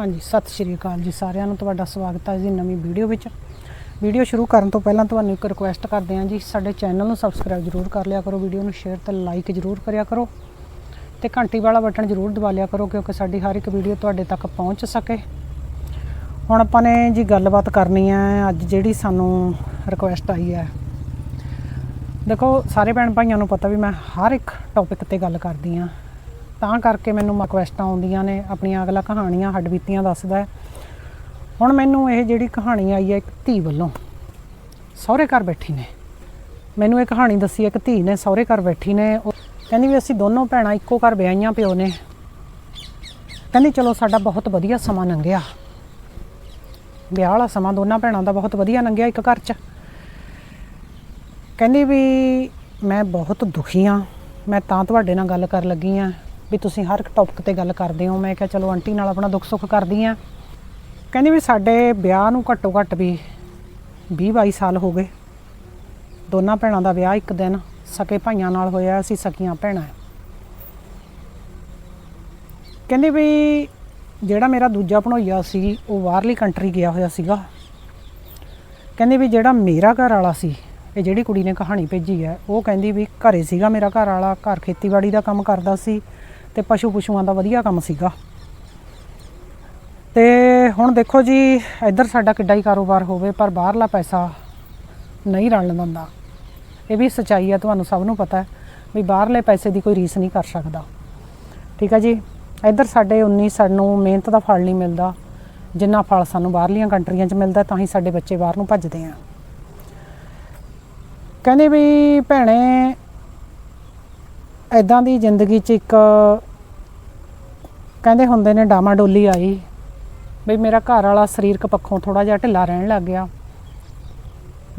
ਹਾਂਜੀ, ਸਤਿ ਸ਼੍ਰੀ ਅਕਾਲ ਜੀ ਸਾਰਿਆਂ ਨੂੰ, ਤੁਹਾਡਾ ਸਵਾਗਤ ਹੈ ਜੀ ਨਵੀਂ ਵੀਡੀਓ ਵਿੱਚ। ਵੀਡੀਓ ਸ਼ੁਰੂ ਕਰਨ ਤੋਂ ਪਹਿਲਾਂ ਤੁਹਾਨੂੰ ਇੱਕ ਰਿਕੁਐਸਟ ਕਰਦੇ ਹਾਂ ਜੀ, ਸਾਡੇ ਚੈਨਲ ਨੂੰ ਸਬਸਕ੍ਰਾਈਬ ਜ਼ਰੂਰ ਕਰ ਲਿਆ ਕਰੋ, ਵੀਡੀਓ ਨੂੰ ਸ਼ੇਅਰ ਤੇ ਲਾਈਕ ਜ਼ਰੂਰ ਕਰਿਆ ਕਰੋ ਤੇ ਘੰਟੀ ਵਾਲਾ ਬਟਨ ਜ਼ਰੂਰ ਦਬਾ ਲਿਆ ਕਰੋ, ਕਿਉਂਕਿ ਸਾਡੀ ਹਰ ਇੱਕ ਵੀਡੀਓ ਤੁਹਾਡੇ ਤੱਕ ਪਹੁੰਚ ਸਕੇ। ਹੁਣ ਆਪਾਂ ਨੇ ਜੀ ਗੱਲਬਾਤ ਕਰਨੀ ਹੈ, ਅੱਜ ਜਿਹੜੀ ਸਾਨੂੰ ਰਿਕੁਐਸਟ ਆਈ ਹੈ। ਦੇਖੋ, ਸਾਰੇ ਭੈਣ ਭਾਈਆਂ ਨੂੰ ਪਤਾ ਵੀ ਮੈਂ ਹਰ ਇੱਕ ਟੌਪਿਕ ਤੇ ਗੱਲ ਕਰਦੀ ਆ ਤਾਂ ਕਰਕੇ ਮੈਨੂੰ ਰਿਕੁਐਸਟਾਂ ਆਉਂਦੀਆਂ ਨੇ, ਆਪਣੀਆਂ ਅਗਲਾ ਕਹਾਣੀਆਂ ਹੱਡਬੀਤੀਆਂ ਦੱਸਦਾ ਹੁਣ ਮੈਨੂੰ ਇਹ ਜਿਹੜੀ ਕਹਾਣੀ ਆਈ ਹੈ, ਇੱਕ ਧੀ ਵੱਲੋਂ, ਸਹੁਰੇ ਘਰ ਬੈਠੀ ਨੇ। ਮੈਨੂੰ ਇਹ ਕਹਾਣੀ ਦੱਸੀ ਇੱਕ ਧੀ ਨੇ ਸਹੁਰੇ ਘਰ ਬੈਠੀ ਨੇ। ਉਹ ਕਹਿੰਦੀ ਵੀ ਅਸੀਂ ਦੋਨੋਂ ਭੈਣਾਂ ਇੱਕੋ ਘਰ ਵਿਆਹੀਆਂ ਪਿਓ ਨੇ। ਕਹਿੰਦੀ, ਚਲੋ, ਸਾਡਾ ਬਹੁਤ ਵਧੀਆ ਸਮਾਂ ਲੰਘਿਆ। ਵਿਆਹ ਵਾਲਾ ਸਮਾਂ ਦੋਨਾਂ ਭੈਣਾਂ ਦਾ ਬਹੁਤ ਵਧੀਆ ਲੰਘਿਆ ਇੱਕ ਘਰ 'ਚ। ਕਹਿੰਦੀ ਵੀ, ਮੈਂ ਬਹੁਤ ਦੁਖੀ ਹਾਂ ਮੈਂ ਤਾਂ ਤੁਹਾਡੇ ਨਾਲ ਗੱਲ ਕਰਨ ਲੱਗੀ ਆ। ਵੀ ਤੁਸੀਂ ਹਰ ਇੱਕ ਟੌਪਿਕ ਤੇ ਗੱਲ ਕਰਦੇ ਹੋ। ਮੈਂ ਕਿਹਾ ਚਲੋ ਆਂਟੀ ਨਾਲ ਆਪਣਾ ਦੁੱਖ ਸੁੱਖ ਕਰਦੀ ਆ ਕਹਿੰਦੀ ਵੀ ਸਾਡੇ ਵਿਆਹ ਨੂੰ ਘੱਟੋ ਘੱਟ ਵੀ 20 22 ਸਾਲ ਹੋ ਗਏ। ਦੋਨਾਂ ਭੈਣਾਂ ਦਾ ਵਿਆਹ ਇੱਕ ਦਿਨ, ਸਕੇ ਭਾਈਆਂ ਨਾਲ ਹੋਇਆ, ਅਸੀਂ ਸਕੀਆਂ ਭੈਣਾਂ। ਕਹਿੰਦੇ ਵੀ ਜਿਹੜਾ ਮੇਰਾ ਦੂਜਾ ਭਣੋਈਆ ਸੀ, ਉਹ ਬਾਹਰਲੀ ਕੰਟਰੀ ਗਿਆ ਹੋਇਆ ਸੀਗਾ। ਕਹਿੰਦੇ ਵੀ ਜਿਹੜਾ ਮੇਰਾ ਘਰ ਵਾਲਾ ਸੀ, ਇਹ ਜਿਹੜੀ ਕੁੜੀ ਨੇ ਕਹਾਣੀ ਭੇਜੀ ਹੈ, ਉਹ ਕਹਿੰਦੀ ਵੀ ਘਰੇ ਸੀਗਾ ਮੇਰਾ ਘਰ ਵਾਲਾ ਘਰ ਖੇਤੀਬਾੜੀ ਦਾ ਕੰਮ ਕਰਦਾ ਸੀ। ਤੇ ਪਸ਼ੂ ਪਸ਼ੂਆਂ ਦਾ ਵਧੀਆ ਕੰਮ ਸੀਗਾ। ਤੇ ਹੁਣ ਦੇਖੋ ਜੀ, ਇੱਧਰ ਸਾਡਾ ਕਿੱਡਾ ਹੀ ਕਾਰੋਬਾਰ ਹੋਵੇ, ਪਰ ਬਾਹਰਲਾ ਪੈਸਾ ਨਹੀਂ ਰਲਣ ਦਿੰਦਾ। ਇਹ ਵੀ ਸਚਾਈ ਹੈ ਤੁਹਾਨੂੰ ਸਭ ਨੂੰ ਪਤਾ ਹੈ ਵੀ ਬਾਹਰਲੇ ਪੈਸੇ ਦੀ ਕੋਈ ਰੀਸ ਨਹੀਂ ਕਰ ਸਕਦਾ। ਠੀਕ ਹੈ ਜੀ? ਇੱਧਰ ਸਾਡੇ 19 ਸਾਨੂੰ ਮਿਹਨਤ ਦਾ ਫਲ ਨਹੀਂ ਮਿਲਦਾ, ਜਿੰਨਾ ਫਲ ਸਾਨੂੰ ਬਾਹਰਲੀਆਂ ਕੰਟਰੀਆਂ 'ਚ ਮਿਲਦਾ, ਤਾਂ ਹੀ ਸਾਡੇ ਬੱਚੇ ਬਾਹਰ ਨੂੰ ਭੱਜਦੇ ਆ। ਕਹਿੰਦੇ ਵੀ ਭੈਣੇ ਐਦਾਂ ਦੀ ਜ਼ਿੰਦਗੀ 'ਚ ਇੱਕ ਕਹਿੰਦੇ ਹੁੰਦੇ ਨੇ ਡਾਮਾ ਡੋਲੀ ਆਈ ਵੀ ਮੇਰਾ ਘਰ ਵਾਲਾ ਸਰੀਰਕ ਪੱਖੋਂ ਥੋੜਾ ਜਿਹਾ ਢਿੱਲਾ ਰਹਿਣ ਲੱਗ ਗਿਆ,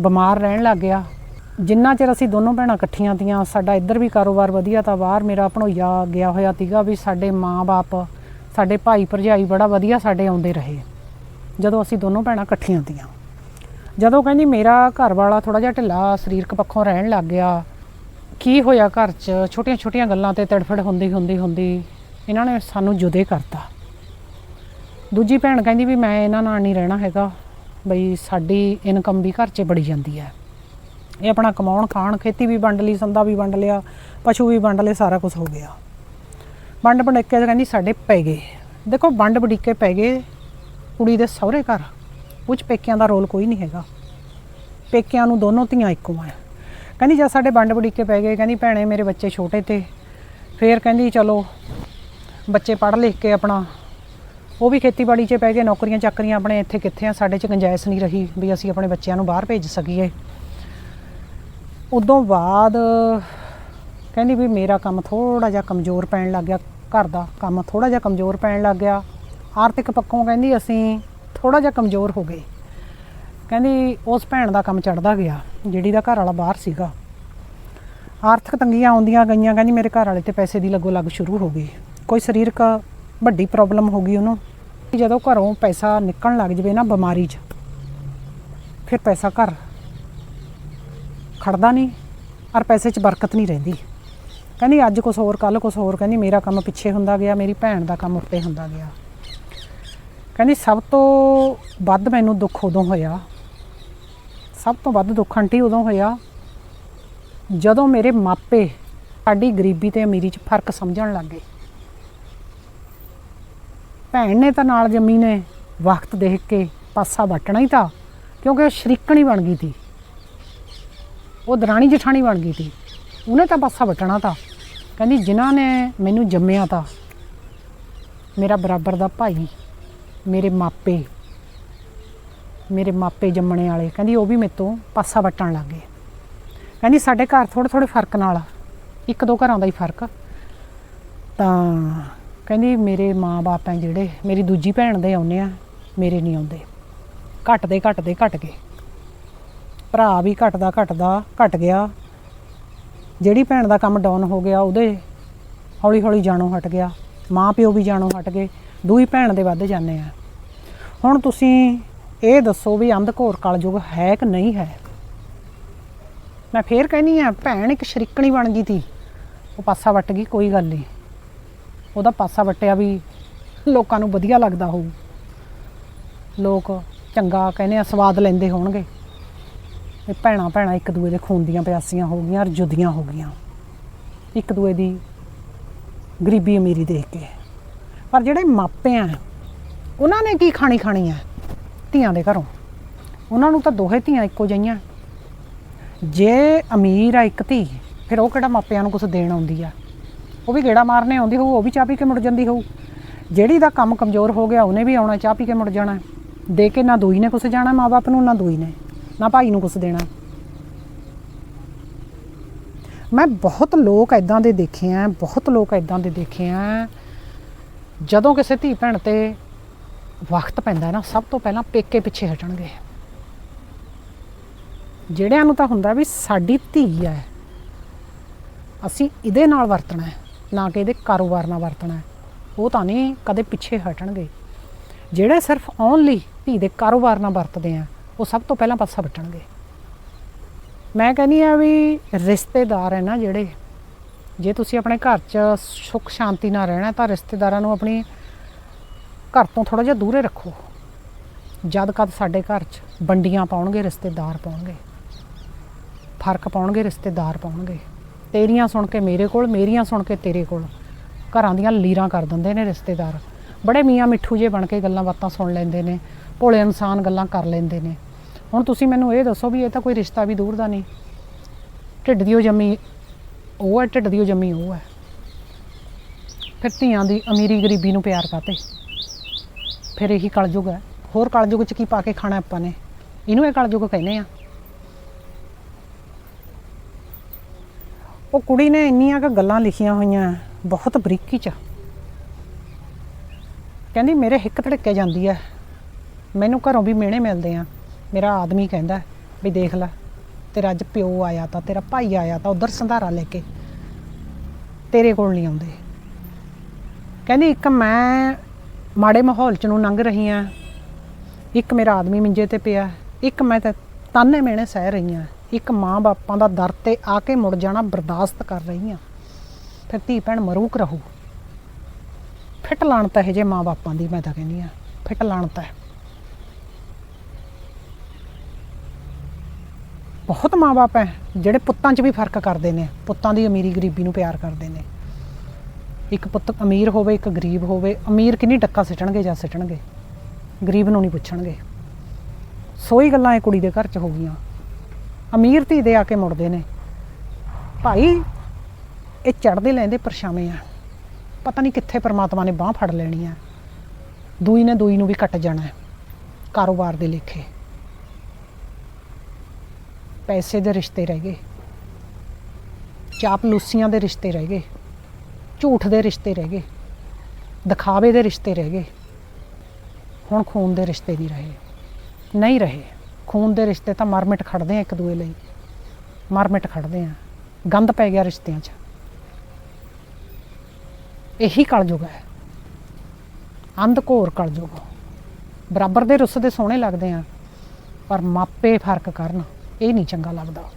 ਬਿਮਾਰ ਰਹਿਣ ਲੱਗ ਗਿਆ। ਜਿੰਨਾ ਚਿਰ ਅਸੀਂ ਦੋਨੋਂ ਭੈਣਾਂ ਇਕੱਠੀਆਂ ਤੀਆਂ, ਸਾਡਾ ਇੱਧਰ ਵੀ ਕਾਰੋਬਾਰ ਵਧੀਆ ਤਾਂ ਬਾਹਰ ਮੇਰਾ ਭਣੋਈਆ ਗਿਆ ਹੋਇਆ ਤੀਗਾ ਵੀ ਸਾਡੇ ਮਾਂ-ਬਾਪ, ਸਾਡੇ ਭਾਈ ਭਰਜਾਈ ਬੜਾ ਵਧੀਆ ਸਾਡੇ ਆਉਂਦੇ ਰਹੇ। ਜਦੋਂ ਅਸੀਂ ਦੋਨੋਂ ਭੈਣਾਂ ਇਕੱਠੀਆਂ ਤੀਆਂ। ਜਦੋਂ ਕਹਿੰਦੀ ਮੇਰਾ ਘਰ ਵਾਲਾ ਥੋੜਾ ਜਿਹਾ ਢਿੱਲਾ ਸਰੀਰਕ ਪੱਖੋਂ ਰਹਿਣ ਲੱਗ ਗਿਆ ਕੀ ਹੋਇਆ ਘਰ 'ਚ? ਛੋਟੀਆਂ-ਛੋਟੀਆਂ ਗੱਲਾਂ ਤੇ ਤੜਫੜ ਹੁੰਦੀ ਹੁੰਦੀ ਹੁੰਦੀ ਇਹਨਾਂ ਨੇ ਸਾਨੂੰ ਜੁਦੇ ਕਰਤਾ। ਦੂਜੀ ਭੈਣ ਕਹਿੰਦੀ ਵੀ ਮੈਂ ਇਹਨਾਂ ਨਾਲ ਨਹੀਂ ਰਹਿਣਾ ਹੈਗਾ, ਬਈ ਸਾਡੀ ਇਨਕਮ ਵੀ ਘਰ 'ਚ ਬੜੀ ਜਾਂਦੀ ਹੈ। ਇਹ ਆਪਣਾ ਕਮਾਉਣ, ਖਾਣ, ਖੇਤੀ ਵੀ ਵੰਡ ਲਈ, ਸੰਦਾ ਵੀ ਵੰਡ ਲਿਆ, ਪਸ਼ੂ ਵੀ ਵੰਡ ਲਏ, ਸਾਰਾ ਕੁਝ ਹੋ ਗਿਆ। ਵੰਡ ਵੰਡਕੇ ਕਹਿੰਦੀ ਸਾਡੇ ਪੈ ਗਏ। ਦੇਖੋ, ਵੰਡ ਵਡੀਕੇ ਪੈ ਗਏ, ਕੁੜੀ ਦੇ ਸਹੁਰੇ ਘਰ। ਉਹ 'ਚ ਪੇਕਿਆਂ ਦਾ ਰੋਲ ਕੋਈ ਨਹੀਂ ਹੈਗਾ। ਪੇਕਿਆਂ ਨੂੰ ਦੋਨੋਂ ਧੀਆਂ ਇੱਕੋ ਆ। ਕਹਿੰਦੀ, ਜਦ ਸਾਡੇ ਵੰਡ ਵਡੀਕੇ ਪੈ ਗਏ, ਕਹਿੰਦੀ, ਭੈਣੇ, ਮੇਰੇ ਬੱਚੇ ਛੋਟੇ ਤੇ। ਫੇਰ ਕਹਿੰਦੀ, ਚਲੋ, ਬੱਚੇ ਪੜ੍ਹ ਲਿਖ ਕੇ ਆਪਣਾ। ਉਹ ਵੀ ਖੇਤੀਬਾੜੀ 'ਚ ਪੈ ਗਏ, ਨੌਕਰੀਆਂ ਚਾਕਰੀਆਂ ਆਪਣੇ ਇੱਥੇ ਕਿੱਥੇ ਆ? ਸਾਡੇ 'ਚ ਗੁੰਜਾਇਸ਼ ਨਹੀਂ ਰਹੀ ਵੀ ਅਸੀਂ ਆਪਣੇ ਬੱਚਿਆਂ ਨੂੰ ਬਾਹਰ ਭੇਜ ਸਕੀਏ। ਉਦੋਂ ਬਾਅਦ ਕਹਿੰਦੀ ਵੀ ਮੇਰਾ ਕੰਮ ਥੋੜਾ ਜਿਹਾ ਕਮਜ਼ੋਰ ਪੈਣ ਲੱਗ ਗਿਆ, ਘਰ ਦਾ ਕੰਮ ਥੋੜਾ ਜਿਹਾ ਕਮਜ਼ੋਰ ਪੈਣ ਲੱਗ ਗਿਆ। ਆਰਥਿਕ ਪੱਖੋਂ ਕਹਿੰਦੀ, ਅਸੀਂ ਥੋੜਾ ਜਿਹਾ ਕਮਜ਼ੋਰ ਹੋ ਗਏ। ਕਹਿੰਦੀ ਉਸ ਭੈਣ ਦਾ ਕੰਮ ਚੜਦਾ ਗਿਆ, ਜਿਹੜੀ ਦਾ ਘਰ ਵਾਲਾ ਬਾਹਰ ਸੀਗਾ। ਆਰਥਿਕ ਤੰਗੀਆਂ ਆਉਂਦੀਆਂ ਗਈਆਂ, ਕਹਿੰਦੀ ਮੇਰੇ ਘਰ ਵਾਲੇ ਤੇ ਪੈਸੇ ਦੀ ਲੱਗੋ ਲੱਗ ਸ਼ੁਰੂ ਹੋ ਗਈ। ਕੋਈ ਸਰੀਰਕ ਵੱਡੀ ਪ੍ਰੋਬਲਮ ਹੋ ਗਈ ਉਹਨੂੰ ਜਦੋਂ ਘਰੋਂ ਪੈਸਾ ਨਿਕਲਣ ਲੱਗ ਜਵੇ ਨਾ ਬਿਮਾਰੀ 'ਚ, ਫਿਰ ਪੈਸਾ ਘਰ ਖੜਦਾ ਨਹੀਂ ਔਰ ਪੈਸੇ 'ਚ ਬਰਕਤ ਨਹੀਂ ਰਹਿੰਦੀ। ਕਹਿੰਦੀ ਅੱਜ ਕੁਝ ਹੋਰ ਕੱਲ ਕੁਝ ਹੋਰ, ਕਹਿੰਦੀ ਮੇਰਾ ਕੰਮ ਪਿੱਛੇ ਹੁੰਦਾ ਗਿਆ, ਮੇਰੀ ਭੈਣ ਦਾ ਕੰਮ ਉੱਤੇ ਹੁੰਦਾ ਗਿਆ। ਕਹਿੰਦੀ ਸਭ ਤੋਂ ਵੱਧ ਮੈਨੂੰ ਦੁੱਖ ਉਦੋਂ ਹੋਇਆ ਸਭ ਤੋਂ ਵੱਧ ਦੁੱਖ ਆਂਟੀ ਉਦੋਂ ਹੋਇਆ ਜਦੋਂ ਮੇਰੇ ਮਾਪੇ ਸਾਡੀ ਗਰੀਬੀ ਤੇ ਅਮੀਰੀ 'ਚ ਫ਼ਰਕ ਸਮਝਣ ਲੱਗ ਗਏ। ਭੈਣ ਨੇ ਤਾਂ ਨਾਲ ਜੰਮੀ ਨੇ, ਵਕਤ ਦੇਖ ਕੇ ਪਾਸਾ ਵੱਟਣਾ ਹੀ ਤਾਂ, ਕਿਉਂਕਿ ਉਹ ਸ਼ਰੀਕਣੀ ਬਣ ਗਈ ਸੀ ਉਹ ਦਰਾਣੀ ਜਠਾਣੀ ਬਣ ਗਈ ਸੀ ਉਹਨੇ ਤਾਂ ਪਾਸਾ ਵੱਟਣਾ ਤਾਂ। ਕਹਿੰਦੀ, ਜਿਨ੍ਹਾਂ ਨੇ ਮੈਨੂੰ ਜੰਮਿਆ ਤਾਂ, ਮੇਰਾ ਬਰਾਬਰ ਦਾ ਭਾਈ, ਮੇਰੇ ਮਾਪੇ ਮੇਰੇ ਮਾਪੇ ਜੰਮਣੇ ਵਾਲੇ, ਕਹਿੰਦੀ ਉਹ ਵੀ ਮੇਰੇ ਤੋਂ ਪਾਸਾ ਵੱਟਣ ਲੱਗ ਗਏ। ਕਹਿੰਦੀ ਸਾਡੇ ਘਰ ਥੋੜੇ ਥੋੜੇ ਫ਼ਰਕ ਨਾਲ ਇੱਕ ਦੋ ਘਰਾਂ ਦਾ ਹੀ ਫ਼ਰਕ। ਤਾਂ ਕਹਿੰਦੀ ਮੇਰੇ ਮਾਂ-ਬਾਪ ਹੈ ਜਿਹੜੇ, ਮੇਰੀ ਦੂਜੀ ਭੈਣ ਦੇ ਆਉਨੇ ਆ, ਮੇਰੇ ਨਹੀਂ ਆਉਂਦੇ। ਘਟਦੇ ਘਟਦੇ, ਘਟ ਗਏ। ਭਰਾ ਵੀ ਘਟਦਾ ਘਟਦਾ, ਘਟ ਗਿਆ। ਜਿਹੜੀ ਭੈਣ ਦਾ ਕੰਮ ਡਾਊਨ ਹੋ ਗਿਆ, ਉਹਦੇ ਹੌਲੀ ਹੌਲੀ ਜਾਣੋਂ ਹਟ ਗਿਆ। ਮਾਂ ਪਿਓ ਵੀ ਜਾਣੋਂ ਹਟ ਗਏ। ਦੂਈ ਭੈਣ ਦੇ ਵੱਧ ਜਾਂਦੇ ਆ। ਹੁਣ ਤੁਸੀਂ ਇਹ ਦੱਸੋ ਵੀ ਅੰਧਕੋਰ ਕਲਯੁਗ ਹੈ ਕਿ ਨਹੀਂ ਹੈ? ਮੈਂ ਫੇਰ ਕਹਿੰਨੀ ਆ, ਭੈਣ ਇੱਕ ਸ਼ਰੀਕਣੀ ਬਣ ਗਈ ਤੀ। ਉਹ ਪਾਸਾ ਵੱਟ ਗਈ, ਕੋਈ ਗੱਲ ਨਹੀਂ। ਉਹਦਾ ਪਾਸਾ ਵੱਟਿਆ ਵੀ ਲੋਕਾਂ ਨੂੰ ਵਧੀਆ ਲੱਗਦਾ ਹੋਊ। ਲੋਕ ਚੰਗਾ ਕਹਿੰਦੇ ਆ, ਸਵਾਦ ਲੈਂਦੇ ਹੋਣਗੇ। ਇਹ ਭੈਣਾਂ ਭੈਣਾਂ ਇੱਕ ਦੂਏ ਦੇ ਖੂਨ ਦੀਆਂ ਪਿਆਸੀਆਂ ਹੋ ਗਈਆਂ ਔਰ ਜੁਦੀਆਂ ਹੋ ਗਈਆਂ। ਇੱਕ ਦੂਏ ਦੀ ਗਰੀਬੀ ਅਮੀਰੀ ਦੇਖ ਕੇ। ਪਰ ਜਿਹੜੇ ਮਾਪੇ ਆ, ਉਹਨਾਂ ਨੇ ਕੀ ਖਾਣੀ ਖਾਣੀ ਆ? ਧੀਆਂ ਦੇ ਘਰੋਂ। ਉਹਨਾਂ ਨੂੰ ਤਾਂ ਦੋਹੇ ਧੀਆਂ ਇੱਕੋ ਜਿਹੀਆਂ। ਜੇ ਅਮੀਰ ਆ ਇੱਕ ਧੀ, ਫਿਰ ਉਹ ਕਿਹੜਾ ਮਾਪਿਆਂ ਨੂੰ ਕੁਝ ਦੇਣ ਆਉਂਦੀ ਆ? ਉਹ ਵੀ ਗੇੜਾ ਮਾਰਨੇ ਆਉਂਦੀ ਹੋਊ, ਉਹ ਵੀ ਚਾਹ ਪੀ ਕੇ ਮੁੜ ਜਾਂਦੀ ਹੋਊ। ਜਿਹੜੀ ਦਾ ਕੰਮ ਕਮਜ਼ੋਰ ਹੋ ਗਿਆ, ਉਹਨੇ ਵੀ ਆਉਣਾ, ਚਾਹ ਪੀ ਕੇ ਮੁੜ ਜਾਣਾ। ਦੇ ਕੇ ਨਾ ਦੋਈ ਨੇ ਕੁਝ ਜਾਣਾ ਮਾਪੇ ਨੂੰ, ਨਾ ਦੋਈ ਨੇ, ਨਾ ਭਾਈ ਨੂੰ ਕੁਝ ਦੇਣਾ। ਮੈਂ ਬਹੁਤ ਲੋਕ ਐਦਾਂ ਦੇ ਦੇਖੇ ਆ, ਬਹੁਤ ਲੋਕ ਐਦਾਂ ਦੇ ਦੇਖੇ ਆ। ਜਦੋਂ ਕਿਸੇ ਧੀ ਭੈਣ ਤੇ ਵਕਤ ਪੈਂਦਾ ਹੈ ਨਾ, ਸਭ ਤੋਂ ਪਹਿਲਾਂ ਪੇਕੇ ਪਿੱਛੇ ਹਟਣਗੇ। ਜਿਹੜਿਆਂ ਨੂੰ ਤਾਂ ਹੁੰਦਾ ਵੀ ਸਾਡੀ ਧੀ ਹੈ, ਅਸੀਂ ਇਹਦੇ ਨਾਲ ਵਰਤਣਾ ਹੈ, ਨਾ ਕਿ ਇਹਦੇ ਕਾਰੋਬਾਰ ਨਾਲ ਵਰਤਣਾ ਹੈ, ਉਹ ਤਾਂ ਨਹੀਂ ਕਦੇ ਪਿੱਛੇ ਹਟਣਗੇ। ਜਿਹੜੇ ਸਿਰਫ ਓਨਲੀ ਧੀ ਦੇ ਕਾਰੋਬਾਰ ਨਾਲ ਵਰਤਦੇ ਆ, ਉਹ ਸਭ ਤੋਂ ਪਹਿਲਾਂ ਪਾਸਾ ਵਟਣਗੇ। ਮੈਂ ਕਹਿੰਦੀ ਆ ਵੀ ਰਿਸ਼ਤੇਦਾਰ ਹੈ ਨਾ ਜਿਹੜੇ, ਜੇ ਤੁਸੀਂ ਆਪਣੇ ਘਰ 'ਚ ਸੁੱਖ ਸ਼ਾਂਤੀ ਨਾਲ ਰਹਿਣਾ ਤਾਂ ਰਿਸ਼ਤੇਦਾਰਾਂ ਨੂੰ ਆਪਣੀ ਘਰ ਤੋਂ ਥੋੜਾ ਜਿਹਾ ਦੂਰੇ ਰੱਖੋ। ਜਦ ਕਦ ਸਾਡੇ ਘਰ 'ਚ ਵੰਡੀਆਂ ਪਾਉਣਗੇ, ਰਿਸ਼ਤੇਦਾਰ ਪਾਉਣਗੇ। ਫ਼ਰਕ ਪਾਉਣਗੇ, ਰਿਸ਼ਤੇਦਾਰ ਪਾਉਣਗੇ। ਤੇਰੀਆਂ ਸੁਣ ਕੇ ਮੇਰੇ ਕੋਲ, ਮੇਰੀਆਂ ਸੁਣ ਕੇ ਤੇਰੇ ਕੋਲ। ਘਰਾਂ ਦੀਆਂ ਲੀਰਾਂ ਕਰ ਦਿੰਦੇ ਨੇ ਰਿਸ਼ਤੇਦਾਰ। ਬੜੇ ਮੀਆਂ ਮਿੱਠੂ ਜੇ ਬਣ ਕੇ ਗੱਲਾਂ ਬਾਤਾਂ ਸੁਣ ਲੈਂਦੇ ਨੇ, ਭੋਲੇ ਇਨਸਾਨ ਗੱਲਾਂ ਕਰ ਲੈਂਦੇ ਨੇ। ਹੁਣ ਤੁਸੀਂ ਮੈਨੂੰ ਇਹ ਦੱਸੋ ਵੀ ਇਹ ਤਾਂ ਕੋਈ ਰਿਸ਼ਤਾ ਵੀ ਦੂਰ ਦਾ ਨਹੀਂ। ਢਿੱਡ ਦੀ ਉਹ ਜੰਮੀ ਉਹ ਹੈ, ਢਿੱਡ ਦੀ ਉਹ ਜੰਮੀ ਉਹ ਹੈ। ਫਿਰ ਧੀਆਂ ਦੀ ਅਮੀਰੀ ਗਰੀਬੀ ਨੂੰ ਪਿਆਰ ਕਾਤੇ ਫਿਰ ਇਹੀ ਕਲਯੁਗ ਹੈ। ਹੋਰ ਕਲਯੁਗ ਚ ਕੀ ਪਾ ਕੇ ਖਾਣਾ ਆਪਾਂ ਨੇ? ਇਹਨੂੰ ਇਹ ਕਲਯੁਗ ਕਹਿੰਦੇ ਆ। ਉਹ ਕੁੜੀ ਨੇ ਇੰਨੀਆਂ ਕੁ ਗੱਲਾਂ ਲਿਖੀਆਂ ਹੋਈਆਂ, ਬਹੁਤ ਬਰੀਕੀ ਚ। ਕਹਿੰਦੀ, ਮੇਰੇ ਹਿੱਕ ਧੜਕੇ ਜਾਂਦੀ ਹੈ ਮੈਨੂੰ ਘਰੋਂ ਵੀ ਮਿਹਣੇ ਮਿਲਦੇ ਆ। ਮੇਰਾ ਆਦਮੀ ਕਹਿੰਦਾ ਵੀ ਦੇਖ ਲੈ, ਤੇਰਾ ਅੱਜ ਪਿਓ ਆਇਆ ਤਾਂ, ਤੇਰਾ ਭਾਈ ਆਇਆ ਤਾਂ, ਉਧਰ ਸੰਧਾਰਾ ਲੈ ਕੇ ਤੇਰੇ ਕੋਲ ਨਹੀਂ ਆਉਂਦੇ। ਕਹਿੰਦੀ, ਇੱਕ ਮੈਂ ਮਾੜੇ ਮਾਹੌਲ ਚ ਨੂੰ ਲੰਘ ਰਹੀ ਆ ਇੱਕ ਮੇਰਾ ਆਦਮੀ ਮੰਜੇ ਤੇ ਪਿਆ। ਇੱਕ ਮੈਂ ਤਾਂ ਤਾਨੇ ਮੇਣੇ ਸਹਿ ਰਹੀ ਆ ਇੱਕ ਮਾਂ ਬਾਪਾਂ ਦਾ ਦਰ ਤੇ ਆ ਕੇ ਮੁੜ ਜਾਣਾ ਬਰਦਾਸ਼ਤ ਕਰ ਰਹੀ ਆ ਫਿਰ ਧੀ ਭੈਣ ਮਰੂਕ ਰਹੂ। ਫਿੱਟ ਲਾਣਤ ਹੈ ਜੇ ਮਾਂ ਬਾਪਾਂ ਦੀ, ਮੈਂ ਤਾਂ ਕਹਿੰਦੀ ਆ ਫਿੱਟ ਲਾਣਤ ਹੈ। ਬਹੁਤ ਮਾਂ-ਬਾਪ ਹੈ, ਜਿਹੜੇ ਪੁੱਤਾਂ 'ਚ ਵੀ ਫ਼ਰਕ ਕਰਦੇ ਨੇ। ਪੁੱਤਾਂ ਦੀ ਅਮੀਰੀ ਗਰੀਬੀ ਨੂੰ ਪਿਆਰ ਕਰਦੇ ਨੇ। ਇੱਕ ਪੁੱਤ ਅਮੀਰ ਹੋਵੇ, ਇੱਕ ਗਰੀਬ ਹੋਵੇ, ਅਮੀਰ ਕਿੰਨੀ ਟੱਕਾ ਸਿੱਟਣਗੇ ਜਾਂ ਸਿੱਟਣਗੇ? ਗਰੀਬ ਨੂੰ ਨਹੀਂ ਪੁੱਛਣਗੇ। ਸੋਈ ਗੱਲਾਂ ਇਹ ਕੁੜੀ ਦੇ ਘਰ 'ਚ ਹੋ ਗਈਆਂ। ਅਮੀਰ ਧੀ ਦੇ ਆ ਕੇ ਮੁੜਦੇ ਨੇ। ਭਾਈ, ਇਹ ਚੜਦੇ ਲੈਂਦੇ ਪਰਛਾਵੇਂ ਆ। ਪਤਾ ਨਹੀਂ ਕਿੱਥੇ ਪਰਮਾਤਮਾ ਨੇ ਬਾਹ ਫੜ ਲੈਣੀ ਆ। ਦੂਈ ਨੇ ਦੂਈ ਨੂੰ ਵੀ ਕੱਟ ਜਾਣਾ ਹੈ, ਕਾਰੋਬਾਰ ਦੇ ਲੇਖੇ। ਪੈਸੇ ਦੇ ਰਿਸ਼ਤੇ ਰਹਿ ਗਏ। ਚਾਪਲੂਸੀਆਂ ਦੇ ਰਿਸ਼ਤੇ ਰਹਿ ਗਏ। ਝੂਠ ਦੇ ਰਿਸ਼ਤੇ ਰਹਿ ਗਏ, ਦਿਖਾਵੇ ਦੇ ਰਿਸ਼ਤੇ ਰਹਿ ਗਏ, ਹੁਣ ਖੂਨ ਦੇ ਰਿਸ਼ਤੇ ਨਹੀਂ ਰਹੇ ਨਹੀਂ ਰਹੇ। ਖੂਨ ਦੇ ਰਿਸ਼ਤੇ ਤਾਂ ਮਰਮਿਟ ਖੜਦੇ ਆ ਇੱਕ ਦੂਏ ਲਈ, ਮਰਮਿਟ ਖੜਦੇ ਆ, ਗੰਦ ਪੈ ਗਿਆ ਰਿਸ਼ਤਿਆਂ 'ਚ। ਇਹੀ ਕਲਯੁਗ ਹੈ, ਅੰਧ ਘੋਰ ਕਲਯੁਗ। ਬਰਾਬਰ ਦੇ ਰੁੱਸ ਦੇ ਸੋਹਣੇ ਲੱਗਦੇ ਆ, ਪਰ ਮਾਪੇ ਫ਼ਰਕ ਕਰਨ, ਇਹ ਨਹੀਂ ਚੰਗਾ ਲੱਗਦਾ।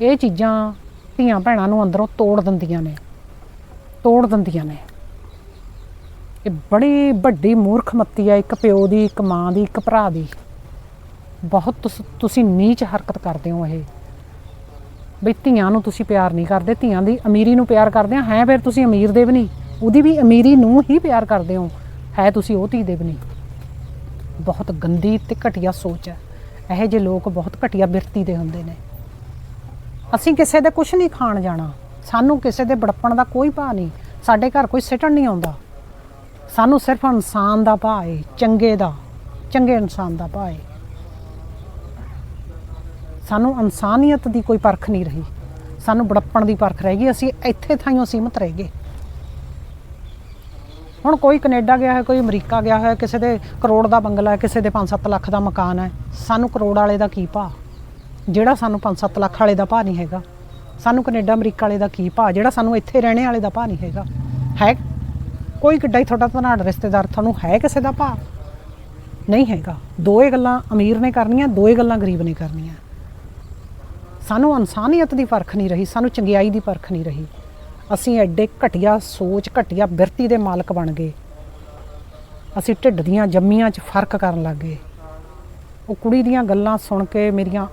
ਇਹ ਚੀਜ਼ਾਂ ਧੀਆਂ ਭੈਣਾਂ ਨੂੰ ਅੰਦਰੋਂ ਤੋੜ ਦਿੰਦੀਆਂ ਨੇ। ਤੋੜ ਦਿੰਦੀਆਂ ਨੇ। ਇਹ ਬੜੀ ਵੱਡੀ ਮੂਰਖਮਤੀ ਹੈ ਇੱਕ ਪਿਓ ਦੀ, ਇੱਕ ਮਾਂ ਦੀ, ਇੱਕ ਭਰਾ ਦੀ। ਬਹੁਤ ਤੁਸ- ਤੁਸੀਂ ਨੀਚ ਹਰਕਤ ਕਰਦੇ ਹੋ ਇਹ। ਬਈ ਧੀਆਂ ਨੂੰ ਤੁਸੀਂ ਪਿਆਰ ਨਹੀਂ ਕਰਦੇ, ਧੀਆਂ ਦੀ ਅਮੀਰੀ ਨੂੰ ਪਿਆਰ ਕਰਦੇ ਆ, ਹੈ ਫਿਰ ਤੁਸੀਂ ਅਮੀਰ ਦੇ ਵੀ ਨਹੀਂ। ਉਹਦੀ ਵੀ ਅਮੀਰੀ ਨੂੰ ਹੀ ਪਿਆਰ ਕਰਦੇ ਹੋ, ਹੈ ਤੁਸੀਂ ਉਹ ਧੀ ਦੇ ਵੀ ਨਹੀਂ। ਬਹੁਤ ਗੰਦੀ ਤੇ ਘਟੀਆ ਸੋਚ ਹੈ। ਇਹੋ ਜਿਹੇ ਲੋਕ ਬਹੁਤ ਘਟੀਆ ਬਿਰਤੀ ਦੇ ਹੁੰਦੇ ਨੇ। ਅਸੀਂ ਕਿਸੇ ਦੇ ਕੁਝ ਨਹੀਂ ਖਾਣ ਜਾਣਾ। ਸਾਨੂੰ ਕਿਸੇ ਦੇ ਬੜੱਪਣ ਦਾ ਕੋਈ ਭਾਅ ਨਹੀਂ, ਸਾਡੇ ਘਰ ਕੋਈ ਸਿੱਟਣ ਨਹੀਂ ਆਉਂਦਾ। ਸਾਨੂੰ ਸਿਰਫ ਇਨਸਾਨ ਦਾ ਭਾਅ ਏ, ਚੰਗੇ ਦਾ, ਚੰਗੇ ਇਨਸਾਨ ਦਾ ਭਾਅ ਏ। ਸਾਨੂੰ ਇਨਸਾਨੀਅਤ ਦੀ ਕੋਈ ਪਰਖ ਨਹੀਂ ਰਹੀ। ਸਾਨੂੰ ਬੜੱਪਣ ਦੀ ਪਰਖ ਰਹਿ ਗਈ, ਅਸੀਂ ਇੱਥੇ ਥਾਈਓ ਸੀਮਤ ਰਹਿ ਗਏ। ਹੁਣ ਕੋਈ ਕੈਨੇਡਾ ਗਿਆ ਹੈ, ਕੋਈ ਅਮਰੀਕਾ ਗਿਆ ਹੈ, ਕਿਸੇ ਦੇ ਕਰੋੜ ਦਾ ਬੰਗਲਾ ਹੈ, ਕਿਸੇ ਦੇ 5-7 ਲੱਖ ਦਾ ਮਕਾਨ ਹੈ, ਸਾਨੂੰ ਕਰੋੜ ਵਾਲੇ ਦਾ ਕੀ ਭਾਅ? ਜਿਹੜਾ ਸਾਨੂੰ 5-7 ਲੱਖ ਵਾਲੇ ਦਾ ਭਾਅ ਨਹੀਂ ਹੈਗਾ। ਸਾਨੂੰ ਕੈਨੇਡਾ, ਅਮਰੀਕਾ ਵਾਲੇ ਦਾ ਕੀ ਭਾਅ? ਜਿਹੜਾ ਸਾਨੂੰ ਇੱਥੇ ਰਹਿਣੇ ਵਾਲੇ ਦਾ ਭਾਅ ਨਹੀਂ ਹੈਗਾ। ਹੈ? ਕੋਈ ਕਿੱਡਾ ਹੀ ਤੁਹਾਡਾ ਧਨਾੜ ਰਿਸ਼ਤੇਦਾਰ ਤੁਹਾਨੂੰ ਹੈ ਕਿਸੇ ਦਾ ਭਾਅ? ਨਹੀਂ ਹੈਗਾ। ਦੋਏ ਗੱਲਾਂ ਅਮੀਰ ਨੇ ਕਰਨੀਆਂ, ਦੋਏ ਗੱਲਾਂ ਗਰੀਬ ਨੇ ਕਰਨੀਆਂ। ਸਾਨੂੰ ਇਨਸਾਨੀਅਤ ਦੀ ਪਰਖ ਨਹੀਂ ਰਹੀ, ਸਾਨੂੰ ਚੰਗਿਆਈ ਦੀ ਪਰਖ ਨਹੀਂ ਰਹੀ। ਅਸੀਂ ਐਡੇ ਘਟੀਆ ਸੋਚ, ਘਟੀਆ ਬਿਰਤੀ ਦੇ ਮਾਲਕ ਬਣ ਗਏ। ਅਸੀਂ ਢਿੱਡ ਦੀਆਂ ਜੰਮੀਆਂ 'ਚ ਫ਼ਰਕ ਕਰਨ ਲੱਗ ਗਏ। ਉਹ ਕੁੜੀ ਦੀਆਂ ਗੱਲਾਂ ਸੁਣ ਕੇ ਮੇਰੀਆਂ,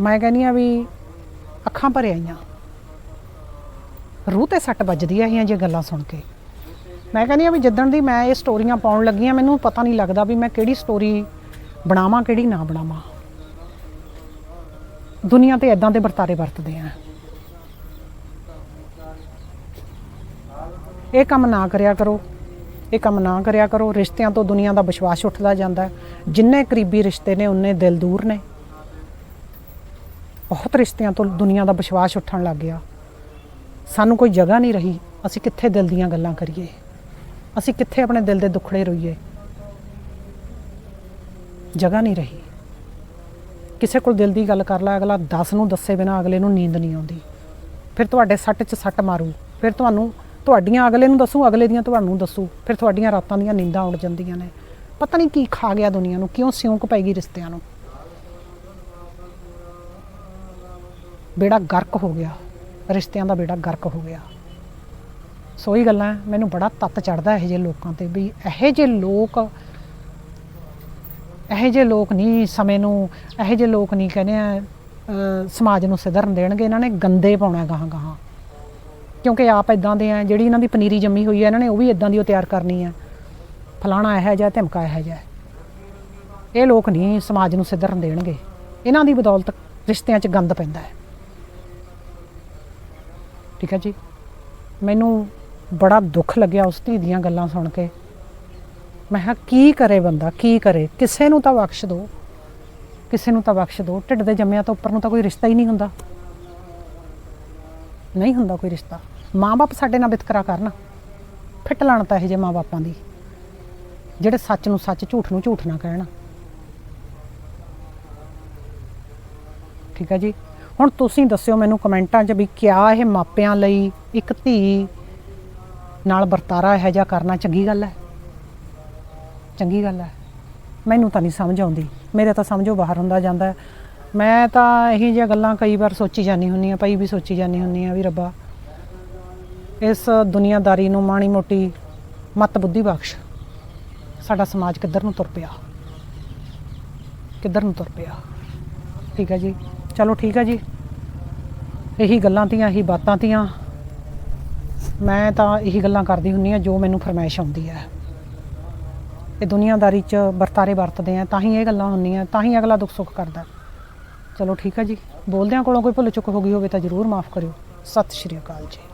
ਮੈਂ ਕਹਿੰਦੀ ਆ ਵੀ ਅੱਖਾਂ ਭਰ ਆਈਆਂ। ਰੂਹ ਤੇ ਸੱਟ ਵੱਜਦੀ ਆ ਇਹ ਜੇ ਗੱਲਾਂ ਸੁਣ ਕੇ। ਮੈਂ ਕਹਿੰਦੀ ਆ ਵੀ ਜਿੱਦਣ ਦੀ ਮੈਂ ਇਹ ਸਟੋਰੀਆਂ ਪਾਉਣ ਲੱਗੀ ਆ, ਮੈਨੂੰ ਪਤਾ ਨਹੀਂ ਲੱਗਦਾ ਵੀ ਮੈਂ ਕਿਹੜੀ ਸਟੋਰੀ ਬਣਾਵਾਂ, ਕਿਹੜੀ ਨਾ ਬਣਾਵਾਂ। ਦੁਨੀਆ ਤੇ ਇਦਾਂ ਦੇ ਵਰਤਾਰੇ ਵਰਤਦੇ ਆ। ਇਹ ਕੰਮ ਨਾ ਕਰਿਆ ਕਰੋ, ਇਹ ਕੰਮ ਨਾ ਕਰਿਆ ਕਰੋ। ਰਿਸ਼ਤਿਆਂ ਤੋਂ ਦੁਨੀਆ ਦਾ ਵਿਸ਼ਵਾਸ ਉੱਠਦਾ ਜਾਂਦਾ। ਜਿੰਨੇ ਕਰੀਬੀ ਰਿਸ਼ਤੇ ਨੇ, ਉਨੇ ਦਿਲ ਦੂਰ ਨੇ। ਬਹੁਤ ਰਿਸ਼ਤਿਆਂ ਤੋਂ ਦੁਨੀਆ ਦਾ ਵਿਸ਼ਵਾਸ ਉੱਠਣ ਲੱਗ ਗਿਆ। ਸਾਨੂੰ ਕੋਈ ਜਗ੍ਹਾ ਨਹੀਂ ਰਹੀ, ਅਸੀਂ ਕਿੱਥੇ ਦਿਲ ਦੀਆਂ ਗੱਲਾਂ ਕਰੀਏ? ਅਸੀਂ ਕਿੱਥੇ ਆਪਣੇ ਦਿਲ ਦੇ ਦੁੱਖੜੇ ਰੋਈਏ? ਜਗ੍ਹਾ ਨਹੀਂ ਰਹੀ। ਕਿਸੇ ਕੋਲ ਦਿਲ ਦੀ ਗੱਲ ਕਰ ਲੈ, ਅਗਲਾ 10 ਨੂੰ ਦੱਸੇ ਬਿਨਾ ਅਗਲੇ ਨੂੰ ਨੀਂਦ ਨਹੀਂ ਆਉਂਦੀ। ਫਿਰ ਤੁਹਾਡੇ ਸੱਟ 'ਚ ਸੱਟ ਮਾਰੂ, ਫਿਰ ਤੁਹਾਨੂੰ ਤੁਹਾਡੀਆਂ ਅਗਲੇ ਨੂੰ ਦੱਸੂ, ਅਗਲੇ ਦੀਆਂ ਤੁਹਾਨੂੰ ਦੱਸੂ, ਫਿਰ ਤੁਹਾਡੀਆਂ ਰਾਤਾਂ ਦੀਆਂ ਨੀਂਦਾਂ ਉੱਡ ਜਾਂਦੀਆਂ ਨੇ। ਪਤਾ ਨਹੀਂ ਕੀ ਖਾ ਗਿਆ ਦੁਨੀਆ ਨੂੰ, ਕਿਉਂ ਸਿਉਂਕ ਪੈ ਗਈ ਰਿਸ਼ਤਿਆਂ ਨੂੰ। ਬੇੜਾ ਗਰਕ ਹੋ ਗਿਆ। ਰਿਸ਼ਤਿਆਂ ਦਾ ਬੇੜਾ ਗਰਕ ਹੋ ਗਿਆ। ਸੋ ਹੀ ਗੱਲਾਂ ਮੈਨੂੰ ਬੜਾ ਤੱਤ ਚੜਦਾ ਇਹੋ ਜਿਹੇ ਲੋਕਾਂ ਤੇ ਵੀ ਇਹੋ ਜਿਹੇ ਲੋਕ, ਇਹੋ ਜਿਹੇ ਲੋਕ ਨਹੀਂ ਸਮੇਂ ਨੂੰ, ਇਹੋ ਜਿਹੇ ਲੋਕ ਨਹੀਂ ਕਹਿੰਦੇ ਆ ਸਮਾਜ ਨੂੰ ਸਿਧਰਨ ਦੇਣਗੇ, ਇਹਨਾਂ ਨੇ ਗੰਦੇ ਪਾਉਣਾ ਗਾਹਾਂ ਗਾਹਾਂ। ਕਿਉਂਕਿ ਆਪ ਇਦਾਂ ਦੇ ਆ ਜਿਹੜੀ ਇਹਨਾਂ ਦੀ ਪਨੀਰੀ ਜੰਮੀ ਹੋਈ ਹੈ ਇਹਨਾਂ ਨੇ ਉਹ ਵੀ ਇਦਾਂ ਦੀ ਉਹ ਤਿਆਰ ਕਰਨੀ ਹੈ ਫਲਾਣਾ ਇਹੋ ਜਿਹਾ, ਧਮਕਾ ਇਹੋ ਜਿਹਾ। ਇਹ ਲੋਕ ਨਹੀਂ ਸਮਾਜ ਨੂੰ ਸਿਧਰਨ ਦੇਣਗੇ। ਇਹਨਾਂ ਦੀ ਬਦੌਲਤ ਰਿਸ਼ਤਿਆਂ 'ਚ ਗੰਦ ਪੈਂਦਾ ਹੈ ਠੀਕ ਹੈ ਜੀ? ਮੈਨੂੰ ਬੜਾ ਦੁੱਖ ਲੱਗਿਆ ਉਸ ਧੀ ਦੀਆਂ ਗੱਲਾਂ ਸੁਣ ਕੇ। ਮੈਂ ਕਿਹਾ, ਕੀ ਕਰੇ ਬੰਦਾ? ਕੀ ਕਰੇ? ਕਿਸੇ ਨੂੰ ਤਾਂ ਬਖਸ਼ ਦਿਓ ਕਿਸੇ ਨੂੰ ਤਾਂ ਬਖਸ਼ ਦਿਓ ਢਿੱਡ ਦੇ ਜੰਮਿਆਂ ਤੋਂ ਉੱਪਰ ਨੂੰ ਤਾਂ ਕੋਈ ਰਿਸ਼ਤਾ ਹੀ ਨਹੀਂ ਹੁੰਦਾ। ਨਹੀਂ ਹੁੰਦਾ ਕੋਈ ਰਿਸ਼ਤਾ। ਮਾਂ-ਬਾਪ ਸਾਡੇ ਨਾਲ ਵਿਤਕਰਾ ਕਰਨ। ਫਿੱਟ ਲਾਣ ਤਾਂ ਇਹ ਜੇ ਮਾਂ-ਬਾਪਾਂ ਦੀ। ਜਿਹੜੇ ਸੱਚ ਨੂੰ ਸੱਚ, ਝੂਠ ਨੂੰ ਝੂਠ ਨਾ ਕਹਿਣ। ਠੀਕ ਹੈ ਜੀ? ਹੁਣ ਤੁਸੀਂ ਦੱਸਿਓ ਮੈਨੂੰ ਕਮੈਂਟਾਂ 'ਚ ਵੀ ਕਿਆ ਇਹ ਮਾਪਿਆਂ ਲਈ ਇੱਕ ਧੀ ਨਾਲ ਵਰਤਾਰਾ ਇਹੋ ਜਿਹਾ ਕਰਨਾ ਚੰਗੀ ਗੱਲ ਹੈ? ਚੰਗੀ ਗੱਲ ਹੈ। ਮੈਨੂੰ ਤਾਂ ਨਹੀਂ ਸਮਝ ਆਉਂਦੀ। ਮੇਰੇ ਤਾਂ ਸਮਝੋ ਬਾਹਰ ਹੁੰਦਾ ਜਾਂਦਾ ਮੈਂ ਤਾਂ ਇਹੀ ਜਿਹੀਆਂ ਗੱਲਾਂ ਕਈ ਵਾਰ ਸੋਚੀ ਜਾਂਦੀ ਹੁੰਨੀ ਆ ਪਈ ਵੀ ਸੋਚੀ ਜਾਂਦੀ ਹੁੰਨੀ ਆ ਵੀ ਰੱਬਾ, ਇਸ ਦੁਨੀਆਦਾਰੀ ਨੂੰ ਮਾਣੀ ਮੋਟੀ ਮਤ ਬੁੱਧੀ ਬਖਸ਼। ਸਾਡਾ ਸਮਾਜ ਕਿੱਧਰ ਨੂੰ ਤੁਰ ਪਿਆ? ਕਿੱਧਰ ਨੂੰ ਤੁਰ ਪਿਆ? ਠੀਕ ਹੈ ਜੀ। ਚਲੋ ਠੀਕ ਹੈ ਜੀ। ਇਹੀ ਗੱਲਾਂ ਤੀਆਂ, ਇਹੀ ਬਾਤਾਂ ਤੀਆਂ। ਮੈਂ ਤਾਂ ਇਹੀ ਗੱਲਾਂ ਕਰਦੀ ਹੁੰਨੀ ਆ ਜੋ ਮੈਨੂੰ ਫਰਮਾਇਸ਼ ਆਉਂਦੀ ਹੈ ਇਹ ਦੁਨੀਆਦਾਰੀ 'ਚ ਵਰਤਾਰੇ ਵਰਤਦੇ ਆ, ਤਾਂ ਹੀ ਇਹ ਗੱਲਾਂ ਹੁੰਦੀਆਂ ਤਾਂ ਹੀ ਅਗਲਾ ਦੁੱਖ ਸੁੱਖ ਕਰਦਾ। ਚਲੋ ਠੀਕ ਹੈ ਜੀ। ਬੋਲਦਿਆਂ ਕੋਲੋਂ ਕੋਈ ਭੁੱਲ ਚੁੱਕ ਹੋ ਗਈ ਹੋਵੇ ਤਾਂ ਜ਼ਰੂਰ ਮਾਫ ਕਰਿਓ। ਸਤਿ ਸ਼੍ਰੀ ਅਕਾਲ ਜੀ।